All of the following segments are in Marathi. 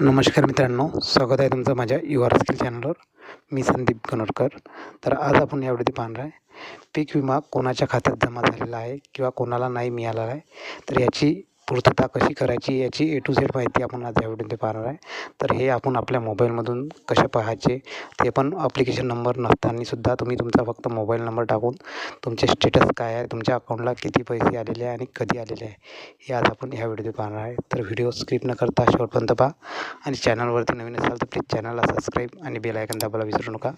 नमस्कार मित्रांनो स्वागत आहे तुमचं माझ्या यू आर स्किल चॅनलवर मी संदीप गणोरकर तर आज आपण यावरती पाहणार आहे पीक विमा कोणाच्या खात्यात जमा झालेला आहे किंवा कोणाला नाही मिळाला आहे तर याची पूर्तता कशी करायची याची ए टू झेड माहिती आपण आज या व्हिडिओमध्ये पाहणार आहे. तर हे आपण आपल्या मोबाईलमधून कसे पाहायचे ते पण अप्लिकेशन नंबर नसतानासुद्धा तुम्ही तुमचा फक्त मोबाईल नंबर टाकून तुमचे स्टेटस काय आहे तुमच्या अकाउंटला किती पैसे आलेले आहे आणि कधी आलेले आहे हे आज आपण ह्या व्हिडिओमध्ये पाहणार आहे. तर व्हिडिओ स्किप न करता शेवटपर्यंत पहा. आणि चॅनलवरती नवीन असाल तर प्लीज चॅनलला सबस्क्राईब आणि बेल आयकन दाबायला विसरू नका.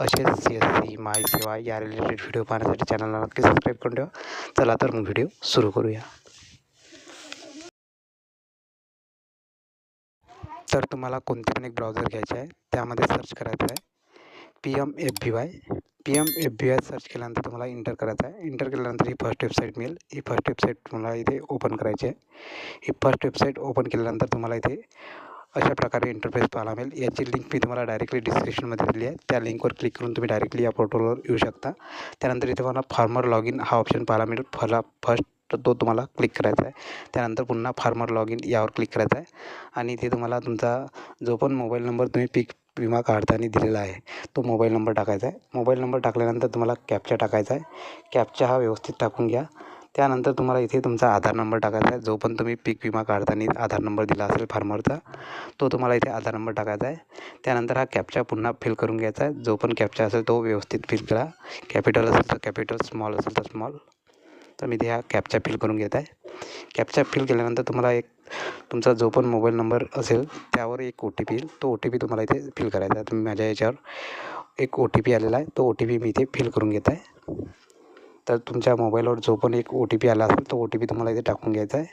असेच सी एस सी माय सेवा या रिलेटेड व्हिडिओ पाहण्यासाठी चॅनलला नक्की सबस्क्राईब करून ठेवा. चला तर मग व्हिडिओ सुरू करूया. तर तुम्हाला कोणते पण एक ब्राउझर घ्यायचे आहे त्यामध्ये सर्च करायचं आहे. P M F B Y P M F B Y search केल्यानंतर तुम्हाला इंटर करायचं आहे. इंटर केल्यानंतर ही फर्स्ट वेबसाईट मिळेल. ही फर्स्ट वेबसाईट तुम्हाला इथे ओपन करायची आहे. ही फर्स्ट वेबसाईट ओपन केल्यानंतर तुम्हाला इथे अशा प्रकारे इंटरफेस पाहायला मिळेल. याची लिंक मी तुम्हाला डायरेक्टली डिस्क्रिप्शनमध्ये दिली आहे. त्या लिंकवर क्लिक करून तुम्ही डायरेक्टली या पोर्टलवर येऊ शकता. त्यानंतर इथे तुम्हाला फार्मर लॉग इन हा ऑप्शन पाहायला मिळेल. फला फर्स्ट तर तो तुम्हाला क्लिक करायचा आहे. त्यानंतर पुन्हा फार्मर लॉग इन यावर क्लिक करायचं आहे. आणि इथे तुम्हाला तुमचा जो पण मोबाईल नंबर तुम्ही पीक विमा काढताना दिलेला आहे तो मोबाईल नंबर टाकायचा आहे. मोबाईल नंबर टाकल्यानंतर तुम्हाला कॅपचा टाकायचा आहे. कॅपचा हा व्यवस्थित टाकून घ्या. त्यानंतर तुम्हाला इथे तुमचा आधार नंबर टाकायचा आहे. जो पण तुम्ही पीक विमा काढताना आधार नंबर दिला असेल फार्मरचा तो तुम्हाला इथे आधार नंबर टाकायचा आहे. त्यानंतर हा कॅपचा पुन्हा फिल करून घ्यायचा आहे. जो पण कॅपचा असेल तो व्यवस्थित फिल करा. कॅपिटल असेल तर कॅपिटल स्मॉल असेल तर स्मॉल तर मी ते ह्या कॅपचा फिल करून घेत आहे. कॅपचा फिल केल्यानंतर तुम्हाला एक तुमचा जो पण मोबाईल नंबर असेल त्यावर एक ओ टी पी येईल. तो ओ टी पी तुम्हाला इथे फिल करायचा आहे. तुम्ही माझ्या याच्यावर एक ओ टी पी आलेला आहे. तो ओ टी पी मी इथे फिल करून घेत आहे. तर तुमच्या मोबाईलवर जो पण एक ओ टी पी आला असेल तो ओ टी पी तुम्हाला इथे टाकून घ्यायचा आहे.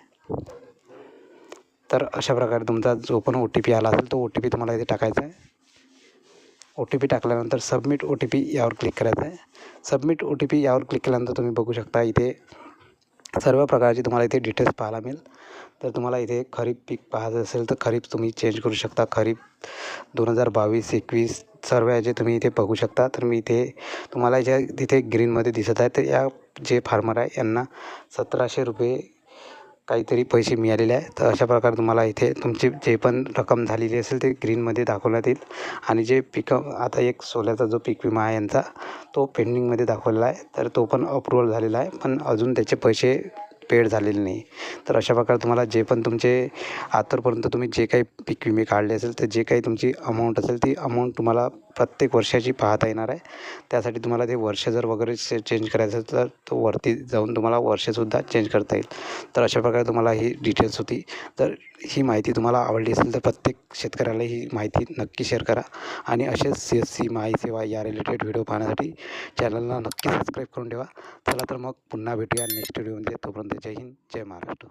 तर अशा प्रकारे तुमचा जो पण ओ टी पी आला असेल तो ओ टी पी तुम्हाला इथे टाकायचा आहे. ओ टी पी टाकल्यानंतर सबमिट ओ टी पी यावर क्लिक करायचं आहे सबमिट ओ टी पी यावर क्लिक केल्यानंतर तुम्ही बघू शकता इथे सर्व प्रकारचे तुम्हाला इथे डिटेल्स पाहायला मिळेल. तर तुम्हाला इथे खरीप पीक पाहायचं असेल तर खरीप तुम्ही चेंज करू शकता. खरीप दोन हजार बावीस एकवीस सर्व याचे तुम्ही इथे बघू शकता. तर मी इथे तुम्हाला ज्या तिथे ग्रीनमध्ये दिसत आहे तर या जे फार्मर आहे यांना सतराशे रुपये काहीतरी पैसे मिळालेले आहे तर अशा प्रकारे तुम्हाला इथे तुमची जे पण रक्कम झालेली असेल ते ग्रीनमध्ये दाखवण्यात येईल. आणि जे पिकं आता एक सोल्याचा जो पीक विमा आहे यांचा तो पेंडिंगमध्ये दाखवलेला आहे. तर तो पण अप्रुव्हल झालेला आहे. पण अजून त्याचे पैसे पेड झालेले नाही. तर अशा प्रकारे तुम्हाला जे पण तुमचे आतापर्यंत तुम्ही जे काही पीक विमे काढले असेल तर जे काही तुमची अमाऊंट असेल ती अमाऊंट तुम्हाला प्रत्येक वर्षाची पाहता येणार आहे. त्यासाठी तुम्हाला ते वर्ष जर वगैरे से चेंज करायचं असेल तर तो वरती जाऊन तुम्हाला वर्षसुद्धा चेंज करता येईल. तर अशा प्रकारे तुम्हाला ही डिटेल्स होती. तर ही माहिती तुम्हाला आवडली असेल तर प्रत्येक शेतकऱ्याला ही माहिती नक्की शेअर करा. आणि असेच सी एस सी माही सेवा या रिलेटेड व्हिडिओ पाहण्यासाठी चॅनलला नक्की सबस्क्राईब करून ठेवा. चला तर मग पुन्हा भेटूया नेक्स्ट व्हिडिओमध्ये तोपर्यंत जय हिंद जय महाराष्ट्र.